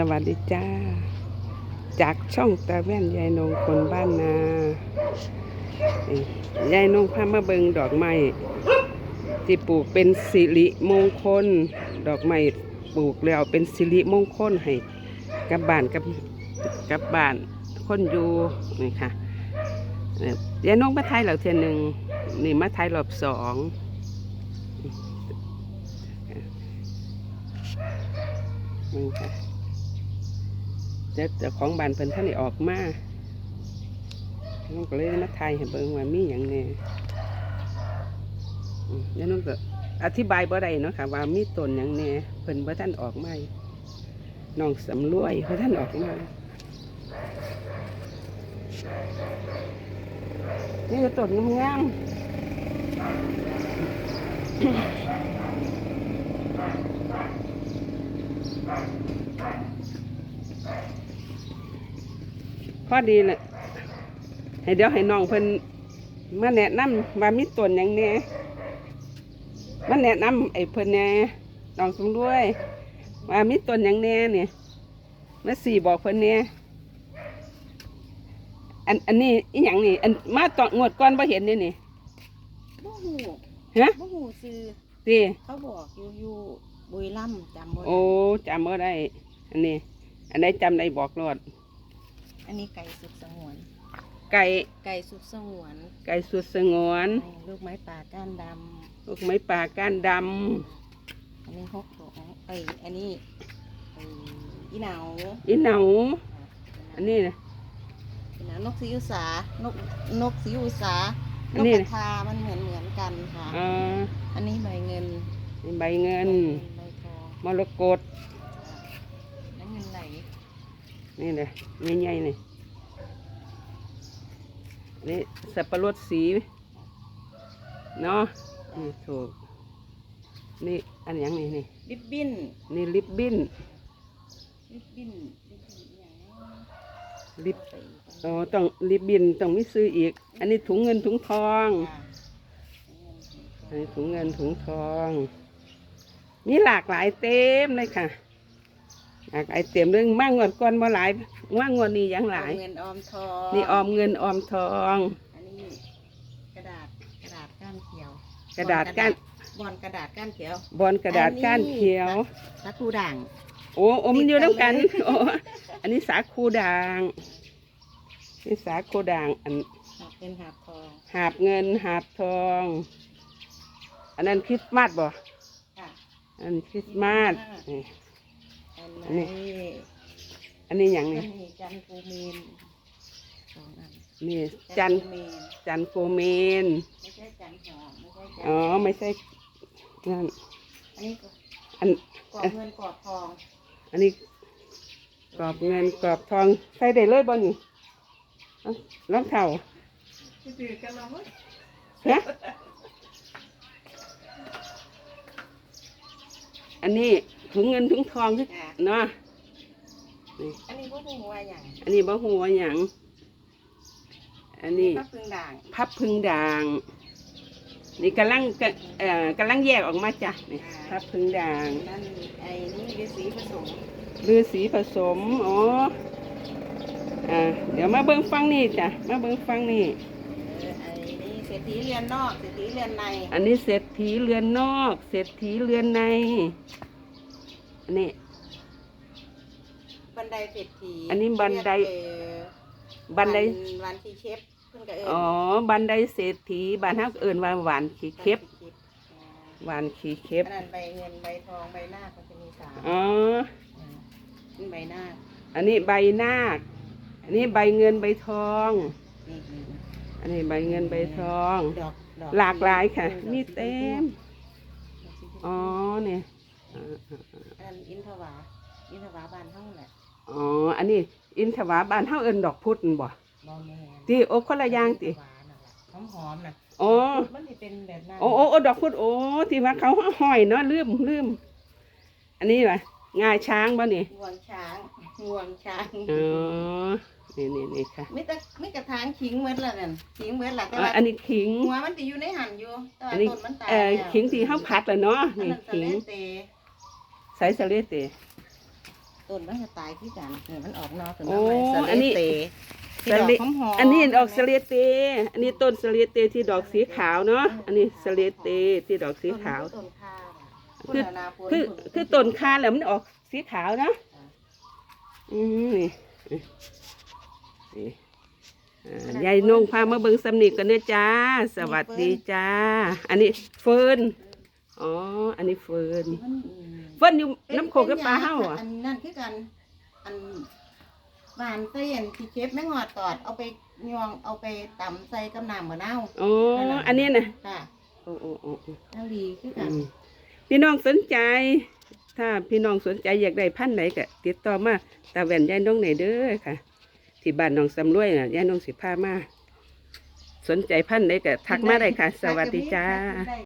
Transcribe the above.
สวัสดีจ้า จากช่องตาแว่นยายนงคนบ้านนายายนงพามาเบิงดอกไม้ที่ปลูกเป็นสิริมงคล ดอกไม้ปลูกแล้วเป็นสิริมงคลให้กับบ้านกับกับบ้านคนอยู่นี่ค่ะยายนงมาไทยเหล่าเทียนหนึ่งนี่มาไทยรอบสองมึงค่ะ จ้าเจ้าของบ้านเพิ่นท่านได้ออกมาน้องก็เลยมาถ่ายให้เบิ่งว่ามีอย่างแน่อืมแล้วน้องก็อธิบายบ่ได้เนาะค่ะว่ามีตนอย่างแหน่เพิ่นบ่ท่านออกมาน้องสำรวยเพิ่ท่านออกมานี่ก็ต้นงามๆ พอดีแหละให้เดี๋ยวให้น้องเพิ่นมาแนะนำว่ามีต้นอย่างแหน่มาแนะนำไอ้เพิ่นแหน่น้องสำรวยว่ามีต้นอย่างแหน่เนี่ยมาสี่บอกเพิ่นแหน่อันอันนี้อีหยังนี่ อันมาตอนงวดก่อนบ่เห็นนี่นี่บ่หูฮะบ่หูซื้อติเขาบอกอยู่อยู่บุรีรัมย์จำบ่ได้โอ้จำบ่ได้ อันนี้ อันไหนจำได้บอกรอด อันนี้ไก่สุดสงวน ไก่ไก่สุดสงวนไก่สุดสงวนลูกไม้ป่าก้านดลูกไม้ป่าก้านดำอันนี้ฮกหลงเอ้ยอันนี้เอ้ยอีเหนาำอีเหนาอันนี้นะ อีเหนานกสีอุสานกนกสีอุสาอันนกนี้ กระทามันเหมือนเหมือนกันค่ะ อ่าอันนี้ใบเงิน นี่ใบเงินใบทองมรกต แล้วเงินไหล นี่เลยใหญ่ๆนี่อันนี่สับปะรดสี เนาะนี่ถูก นี่ อันหยังนี่นี่ริบบิ้น นี่ลิปบิ้นริบบิ้นริบบิ้นอย่างนี้ลิปไปอีกอ๋อต้องลิปบิ้นต้องมีซื้ออีก อันนี้ถุงเงินถุงทองค่ะอันนี้ถุงเงินถุงทองมีหลากหลายเต็มเลยค่ะ หลากหลายเต็มเรื่องมากงวดก่อนมาหลายว่างวดนี้ยังหลาย เงินออมทองนี่ออมเงินออมทอง อันนี้กระดาษกระดาษก้านเขียวกระดาษก้านบอนกระดาษก้านเขียวบอลกระดาษก้านเขียวตะคูด่าง โอ้โอ้มันอยู่น้ำกันติดกันเลยโอ้อันนี้สาคูด่างนี่สาคูด่างอันเป็นหาบทอง หาบเงินหาบทอง อันนั้นคริสต์มาสบ่ค่ะอันคริสต์มาส นี่อันนี้ อันนี้อย่างอันนี้ นี้จันทร์ภูมินสองอันนี่จันทร์ภูมินจันโกเมน ไม่ใช่จันทร์หอมไม่ใช่จันทร์อ๋อ ไม่ใช่นั่นอันนี้ก็อัน กรอบเงินกรอบทองอันนี้กรอบเงินกรอบทองใส่ได้เลยบ่นี่เอ้ารองเท้าถือกันเราเว้ยฮะอันนี้ ถุงเงินถุงทองคืออะเนาะนี่อันนี้พวกหัวอย่างอันนี้บ่หัวหยังอันนี้ ก็พึ่งด่างพับพึงด่าง นี่กำลังกะเอ่อกำลังแยกออกมาจ้ะนี่พับพึงด่างนั่นไอ้นี่ฤาษีผสมลือสีผสมอ๋ออ่าเดี๋ยวมาเบิ้งฟังนี่จ้ะมาเบิ้งฟังนี่ เออไอ้นี่เศรษฐีเรือนนอกเศรษฐีเรือนในอันนี้เศรษฐีเรือนนอก เศรษฐีเรือนใน อันนี้ บันไดเศรษฐีอันนี้บันได เรียกเอ่อบันไดวันวันที่เชฟเพิ่นก็เอิ้นอ๋อ บันไดเศรษฐีบ้านเฮาก็เอิ้นว่าหวานขี้เค็บวันที่ชฟหวานขี้เค็บอันนั้นใบเงินใบทองใบหน้าเขาจะมีสามอ๋อ นี่ใบหน้าอันนี้ใบนาคอันนี้ใบเงินใบทอง นี่นี่อันนี้ใบเงินใบทอง ดอกดอกหลากหลายค่ะดอกมีเต็ม ดอกสีชมพู อ๋อเนี่ย อ่าอ่าอ่าอันนั้นอินทวาอินทวาบ้านเท่าแหละอ๋อ อันนี้ อินทวาบ้านเฮาเอิ้นดอกพุธนั่นบ่บอแมนติโอ้คนละอย่างติอินทวานั่นแหละหอมหอมๆน่ะอ๋อ มันจะเป็นแบบนั้นโอ้โอ้โอ้ดอกพุธโอ้ที่ว่าเขาห้อยเนาะลืมลืมอันนี้ว่ะงาช้างบ่นี่งวงช้างงวงช้างอ๋อนี่นี่นี่ค่ะไม่ตะไม่กระถางขิงเหมือนละนั่นขิงเหมือนละแต่อ่าว่าอันนี้ขิง หัวมันจะอยู่ในหันอยู่แต่อัว่านนี้ ต้นมันตายเอ่อแล้วขิงที่เฮาผัดแล้วเนาะอันนี่นั้นสะขิงเลเต ใส่สะเลเต ต้นมันจะตายที่กันเนี่ยมันออกนอกถึงโอ้มาใหม่สอันนี้เลเตที่สดอกลิหอมๆอันนี้ดอกสเลเต อันนี้ต้นสเลเตที่ดอกสีขาวเนาะ อันนี้สเลเตที่ดอกสีขาว ต้นข้าวคือณนาโพนคือณคือต้นคาแล้วมันออกสีขาวเนาะอืมนี่นี่อ่ายายนงพามาเบิ่งสำนีกันเด้อจ้า สวัสดีจ้า อันนี้เฟิร์น อ๋อ อันนี้เฟิร์นมันอืมเฟิร์นอยู่น้ำโขงกับปลาเฮ้าอะ อันนั่นคือกัน อันหวานเตี้ยนที่เก็บแม่งอดตอด เอาไปยองเอาไปตำใส่กับน้ำมะนาวอ๋อ อันนี้นะค่ะโอ้โอ้โอ้โอ้นั่นดีคืออืกันมพี่น้องสนใจ ถ้าพี่น้องสนใจอยากได้พันธุ์ไหนก็ติดต่อมาตาแว่นยายน้องไหนเด้อค่ะ ที่บ้านน้องสำรวยน่ะยายน้องสิพามา สนใจพันธุ์ไหนก็ทักมาได้ค่ะ สวัสดีจ้าได้